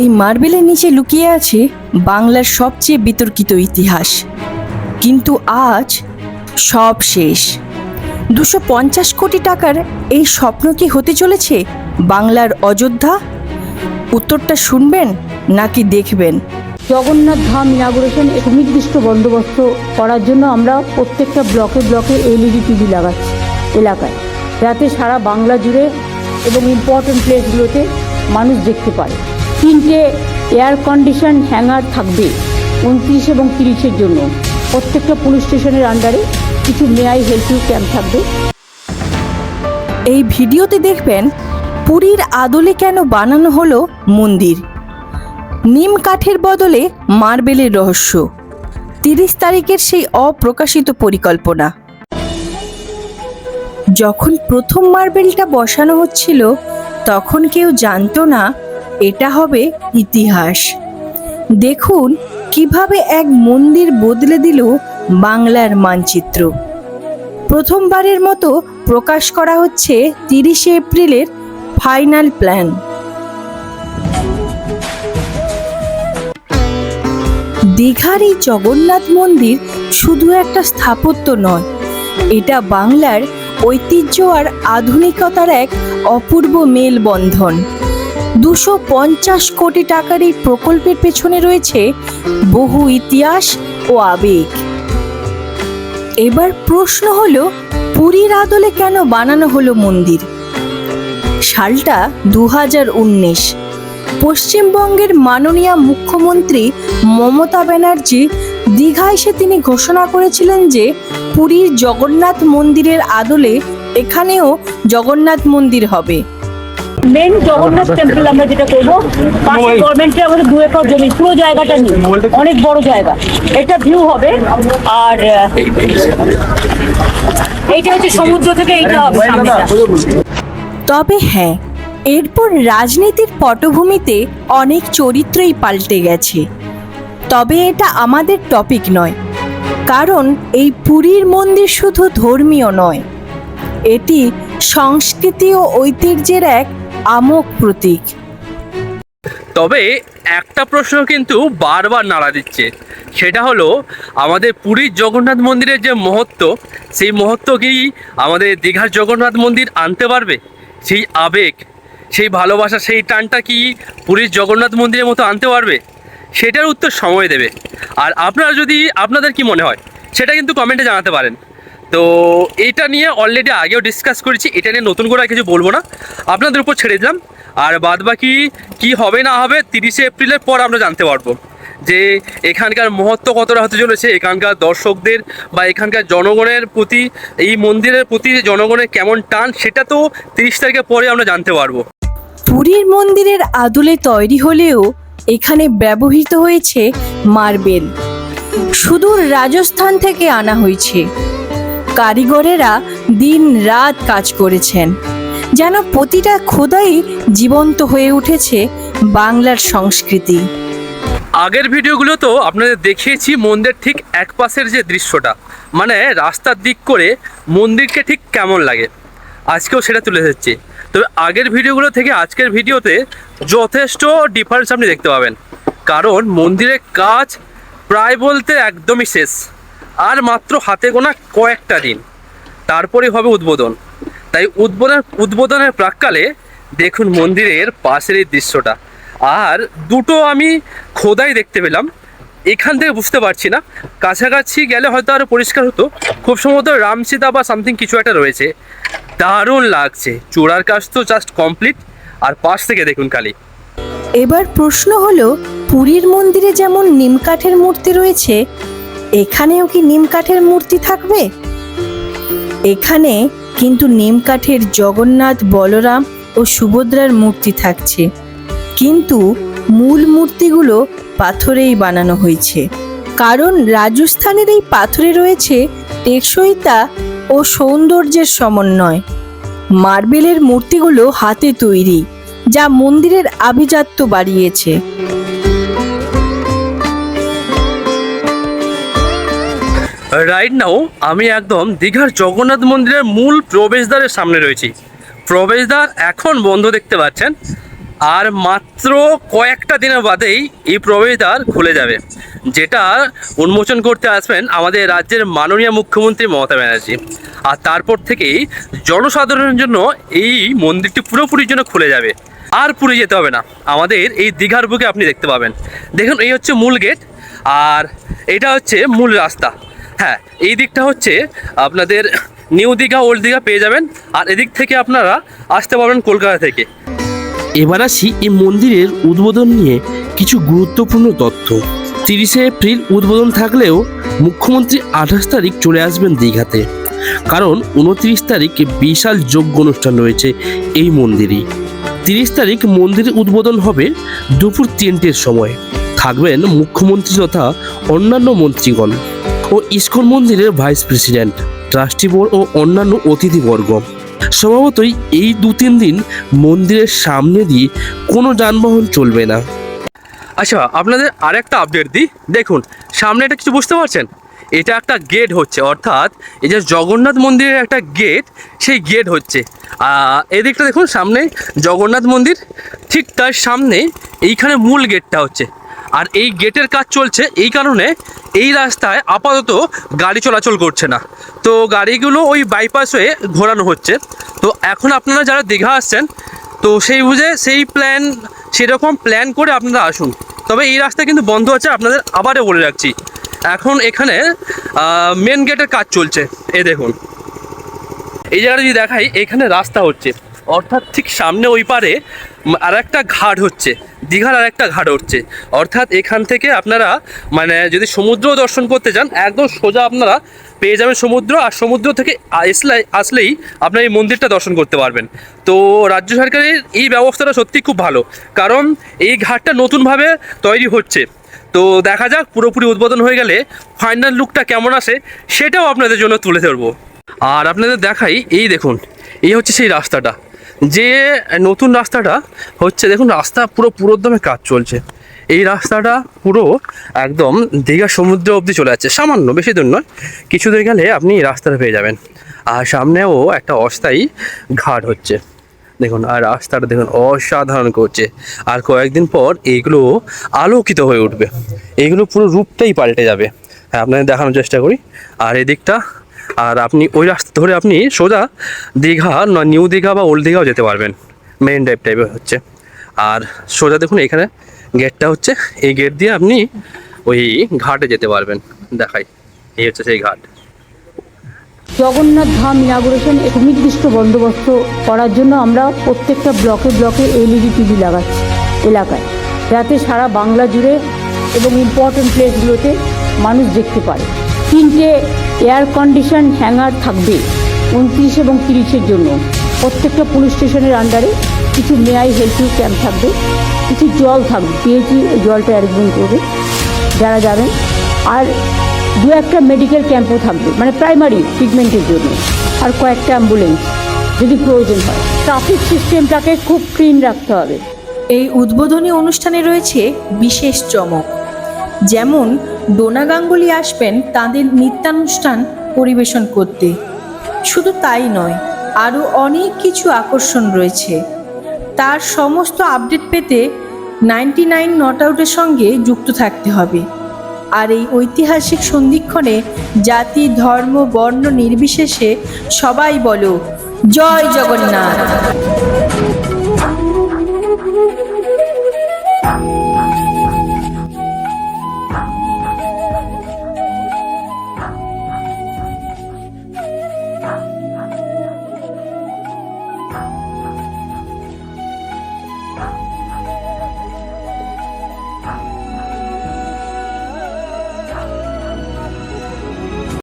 এই মার্বেলের নিচে লুকিয়ে আছে বাংলার সবচেয়ে বিতর্কিত ইতিহাস। কিন্তু আজ সব শেষ। দুশো পঞ্চাশ কোটি টাকার এই স্বপ্ন কি হতে চলেছে বাংলার অযোধ্যা? উত্তরটা শুনবেন নাকি দেখবেন? জগন্নাথ ধাম ইনাগুরেশন এক নির্দিষ্ট বন্দোবস্ত করার জন্য আমরা প্রত্যেকটা ব্লকে ব্লকে এলইডি টিভি লাগাচ্ছি এলাকায়। যাতে সারা বাংলা জুড়ে এবং ইম্পর্টেন্ট প্লেসগুলোতে মানুষ দেখতে পারে। তিনটে এয়ার কন্ডিশন হ্যাঙ্গার থাকবে উনত্রিশ এবং তিরিশের জন্য। প্রত্যেকটা পুলিশ স্টেশনের আন্ডারে কিছু মেআই হেল্প ক্যাম্প থাকবে। এই ভিডিওতে দেখবেন পুরীর আদলে কেন বানানো হলো মন্দির। নিম কাঠের বদলে মার্বেলের রহস্য। তিরিশ তারিখের সেই অপ্রকাশিত পরিকল্পনা। যখন প্রথম মার্বেলটা বসানো হচ্ছিল, তখন কেউ জানতো না এটা হবে ইতিহাস। দেখুন কীভাবে এক মন্দির বদলে দিল বাংলার মানচিত্র। প্রথমবারের মতো প্রকাশ করা হচ্ছে তিরিশে এপ্রিলের ফাইনাল প্ল্যান। দীঘার এই জগন্নাথ মন্দির শুধু একটা স্থাপত্য নয়, এটা বাংলার ঐতিহ্য আর আধুনিকতার এক অপূর্ব মেলবন্ধন। দুশো পঞ্চাশ কোটি টাকার এই প্রকল্পের পেছনে রয়েছে বহু ইতিহাস ও আবেগ। এবার প্রশ্ন হলো, পুরীর আদলে কেন বানানো হলো মন্দির? সালটা দু হাজার উনিশ। পশ্চিমবঙ্গের মাননীয় মুখ্যমন্ত্রী মমতা ব্যানার্জি দীঘা এসে তিনি ঘোষণা করেছিলেন যে, পুরীর জগন্নাথ মন্দিরের আদলে এখানেও জগন্নাথ মন্দির হবে। মেন জগন্নাথ টেম্পল আমরা যেটা করব পাশে গভর্নমেন্টের আমাদের দু একর জমি পুরো জায়গাটা নেই অনেক বড় জায়গা। এটা ভিউ হবে আর এইটা হচ্ছে সমুদ্র থেকে এইটা হবে তবে হ্যাঁ এরপর রাজনীতির পটভূমিতে অনেক চরিত্রই পাল্টে গেছে। তবে এটা আমাদের টপিক নয় কারণ এই পুরীর মন্দির শুধু ধর্মীয় নয়। এটি সংস্কৃতি ও ঐতিহ্যের এক আমোক প্রতীক। তবে একটা প্রশ্ন কিন্তু বারবার নাড়া দিচ্ছে। সেটা হলো, আমাদের পুরীর জগন্নাথ মন্দিরের যে মহত্ব, সেই মহত্ব কি আমাদের দীঘার জগন্নাথ মন্দির আনতে পারবে? সেই আবেগ, সেই ভালোবাসা, সেই টানটা কি পুরীর জগন্নাথ মন্দিরের মতো আনতে পারবে? সেটার উত্তর সময় দেবে। আর আপনারা যদি, আপনাদের কি মনে হয়, সেটা কিন্তু কমেন্টে জানাতে পারেন। তো এটা নিয়ে অলরেডি আগেও ডিসকাস করেছি, এটা নিয়ে নতুন করে আর কিছু বলব না। আপনাদের উপর ছেড়ে দিলাম। আর বাদ বাকি কী হবে না হবে, তিরিশে এপ্রিলের পর আমরা জানতে পারব। যে এখানকার মহত্ব কতটা হতে চলেছে, এখানকার দর্শকদের বা এখানকার জনগণের প্রতি, এই মন্দিরের প্রতি জনগণের কেমন টান, সেটা তো তিরিশ তারিখের পরে আমরা জানতে পারব। পুরীর মন্দিরের আদলে তৈরি হলেও এখানে ব্যবহৃত হয়েছে মার্বেল। সুদূর রাজস্থান থেকে আনা হয়েছে। কারিগরেরা দিন রাত কাজ করেছেন। যেন প্রতিটা খোদাই জীবন্ত হয়ে উঠেছে বাংলার সংস্কৃতি। আগের ভিডিওগুলো তো আপনাদের দেখিয়েছি মন্দির ঠিক এক পাশের যে দৃশ্যটা। মানে রাস্তার দিক করে মন্দিরকে ঠিক কেমন লাগে। আজকেও সেটা তুলে ধরছি। তবে আগের ভিডিওগুলো থেকে আজকের ভিডিওতে যথেষ্ট ডিফারেন্স আপনি দেখতে পাবেন। কারণ মন্দিরের কাজ প্রায় বলতে একদমই শেষ। আর মাত্র হাতে গোনা কয়েকটা দিন। তারপরে হবে উদ্বোধন। তাই উদ্বোধন, উদ্বোধনের প্রাককালে দেখুন মন্দিরের পাশের এই দৃশ্যটা। আর দুটো আমি খোদাই দেখতে পেলাম। এখান থেকে বুঝতে পারছি না। কাছাকাছি গেলে হয়তো আরও পরিষ্কার হতো। খুব সম্ভবত রামসীতা বা সামথিং কিছু একটা রয়েছে। দারুণ লাগছে। চূড়ার কাজ তো জাস্ট কমপ্লিট আর পাশ থেকে দেখুন খালি। এবার প্রশ্ন হলো, পুরীর মন্দিরে যেমন নিমকাঠের মূর্তি রয়েছে এখানেও কি নিম কাঠের মূর্তি থাকবে? এখানে কিন্তু নিম কাঠের জগন্নাথ, বলরাম ও সুভদ্রার মূর্তি থাকছে। কিন্তু মূল মূর্তিগুলো পাথরেই বানানো হয়েছে। কারণ রাজস্থানের এই পাথরে রয়েছে টেকসইতা ও সৌন্দর্যের সমন্বয়। মার্বেলের মূর্তিগুলো হাতে তৈরি, যা মন্দিরের আভিজাত্য বাড়িয়েছে। রাইট নাও আমি একদম দীঘার জগন্নাথ মন্দিরের মূল প্রবেশদ্বারের সামনে রয়েছি। প্রবেশদ্বার এখন বন্ধ দেখতে পাচ্ছেন, আর মাত্র কয়েকটা দিনের বাদেই এই প্রবেশদ্বার খুলে যাবে, যেটা উন্মোচন করতে আসবেন আমাদের রাজ্যের মাননীয় মুখ্যমন্ত্রী মমতা ব্যানার্জি। আর তারপর থেকেই জনসাধারণের জন্য এই মন্দিরটি পুরোপুরির জন্য খুলে যাবে, আর পুরী যেতে হবে না। আমাদের এই দীঘার বুকে আপনি দেখতে পাবেন। দেখুন, এই হচ্ছে মূল গেট, আর এটা হচ্ছে মূল রাস্তা। হ্যাঁ এই দিকটা হচ্ছে আপনাদের নিউ দীঘা ওল্ড দীঘা পেয়ে যাবেন। আর এদিক থেকে আপনারা আসতে পারবেন কলকাতা থেকে। এবার আসি এই মন্দিরের উদ্বোধন নিয়ে কিছু গুরুত্বপূর্ণ তথ্য। তিরিশে এপ্রিল উদ্বোধন থাকলেও মুখ্যমন্ত্রী আঠাশ তারিখ চলে আসবেন দীঘাতে। কারণ উনত্রিশ তারিখে বিশাল যোগ্য অনুষ্ঠান রয়েছে এই মন্দিরেই তিরিশ তারিখ মন্দিরের উদ্বোধন হবে দুপুর তিনটের সময়। থাকবেন মুখ্যমন্ত্রী তথা অন্যান্য মন্ত্রীগণ। ও ইস্কন মন্দিরের ভাইস প্রেসিডেন্ট, ট্রাস্টি বোর্ড ও অন্যান্য অতিথিবর্গ। স্বভাবতই এই দু তিন দিন মন্দিরের সামনে দিয়ে কোনো যানবাহন চলবে না। আচ্ছা আপনাদের আরেকটা আপডেট দিই। দেখুন, সামনে এটা কিছু বুঝতে পারছেন? এটা একটা গেট হচ্ছে, অর্থাৎ এই যে জগন্নাথ মন্দিরের একটা গেট সেই গেট হচ্ছে। এদিকটা দেখুন, সামনে জগন্নাথ মন্দির, ঠিক তার সামনে এইখানে মূল গেটটা হচ্ছে। আর এই গেটের কাজ চলছে। এই কারণে এই রাস্তায় আপাতত গাড়ি চলাচল করছে না। তো গাড়িগুলো ওই বাইপাস হয়ে ঘোরানো হচ্ছে। তো এখন আপনারা যারা দীঘা আসছেন, তো সেই বুঝে সেই প্ল্যান সেরকম প্ল্যান করে আপনারা আসুন। তবে এই রাস্তা কিন্তু বন্ধ আছে, আপনাদের আবারও বলে রাখছি। এখন এখানে মেন গেটের কাজ চলছে। এ দেখুন। এই জায়গাটা যদি দেখাই, এখানে রাস্তা হচ্ছে। অর্থাৎ ঠিক সামনে ওই পারে আর একটা ঘাট হচ্ছে। দীঘার আর একটা ঘাট উঠছে। অর্থাৎ এখান থেকে আপনারা মানে যদি সমুদ্র দর্শন করতে চান, একদম সোজা আপনারা পেয়ে যাবেন সমুদ্র, আর সমুদ্র থেকে আসলে আসলেই আপনারা এই মন্দিরটা দর্শন করতে পারবেন। তো রাজ্য সরকারের এই ব্যবস্থাটা সত্যি খুব ভালো। কারণ এই ঘাটটা নতুনভাবে তৈরি হচ্ছে। তো দেখা যাক, পুরোপুরি উদ্বোধন হয়ে গেলে ফাইনাল লুকটা কেমন আসে, সেটাও আপনাদের জন্য তুলে ধরবো। আর আপনাদের দেখাই, এই দেখুন, এই হচ্ছে সেই রাস্তাটা। যে নতুন রাস্তাটা হচ্ছে, দেখুন, রাস্তা পুরো পুরোদমে কাজ চলছে। এই রাস্তাটা পুরো একদম দীঘা সমুদ্র অবধি চলে যাচ্ছে। সামান্য, বেশি দূর নয়, কিছু দূর গেলে আপনি এই রাস্তাটা পেয়ে যাবেন। আর সামনেও একটা অস্থায়ী ঘাট হচ্ছে। দেখুন, আর রাস্তাটা দেখুন, অসাধারণ করছে। আর কয়েকদিন পর এইগুলো আলোকিত হয়ে উঠবে। এইগুলো পুরো রূপটাই পাল্টে যাবে। হ্যাঁ আপনাদের দেখানোর চেষ্টা করি। আর এদিকটা আর আপনি ওই রাস্তা ধরে আপনি সোজা দীঘা নিউ দীঘা বা ওল্ড দীঘাও যেতে পারবেন। মেইন ড্রাইভ টাইপের হচ্ছে। আর সোজা দেখুন এখানে গেটটা হচ্ছে, এই গেট দিয়ে আপনি ওই ঘাটে যেতে পারবেন। দেখাই, এই হচ্ছে সেই ঘাট। জগন্নাথ ধাম ইনাগুরেশন এক নির্দিষ্ট বন্দোবস্ত করার জন্য আমরা প্রত্যেকটা ব্লকে ব্লকে এলইডি টিভি লাগাচ্ছি এলাকায়। যাতে সারা বাংলা জুড়ে এবং ইম্পর্টেন্ট প্লেসগুলোতে মানুষ দেখতে পারে। তিনটে এয়ার কন্ডিশন হ্যাঙ্গার থাকবে উনত্রিশ এবং তিরিশের জন্য। প্রত্যেকটা পুলিশ স্টেশনের আন্ডারে কিছু মেয়াই হেলথ ক্যাম্প থাকবে, কিছু জল থাকবে পিএইচি জলটা অ্যারেঞ্জমেন্ট করবে, যারা যাবেন। আর দু একটা মেডিকেল ক্যাম্পও থাকবে মানে প্রাইমারি ট্রিটমেন্টের জন্য। আর কয়েকটা অ্যাম্বুলেন্স যদি প্রয়োজন হয়। ট্রাফিক সিস্টেমটাকে খুব ক্লিন রাখতে হবে। এই উদ্বোধনী অনুষ্ঠানে রয়েছে বিশেষ চমক। যেমন ডোনা গাঙ্গুলি আসবেন তাদের নৃত্যানুষ্ঠান পরিবেশন করতে। শুধু তাই নয়, আরও অনেক কিছু আকর্ষণ রয়েছে। তার সমস্ত আপডেট পেতে নাইনটি নাইন নট আউটের সঙ্গে যুক্ত থাকতে হবে। আর এই ঐতিহাসিক সন্ধিক্ষণে জাতি, ধর্ম, বর্ণ নির্বিশেষে সবাই বলো, জয় জগন্নাথ।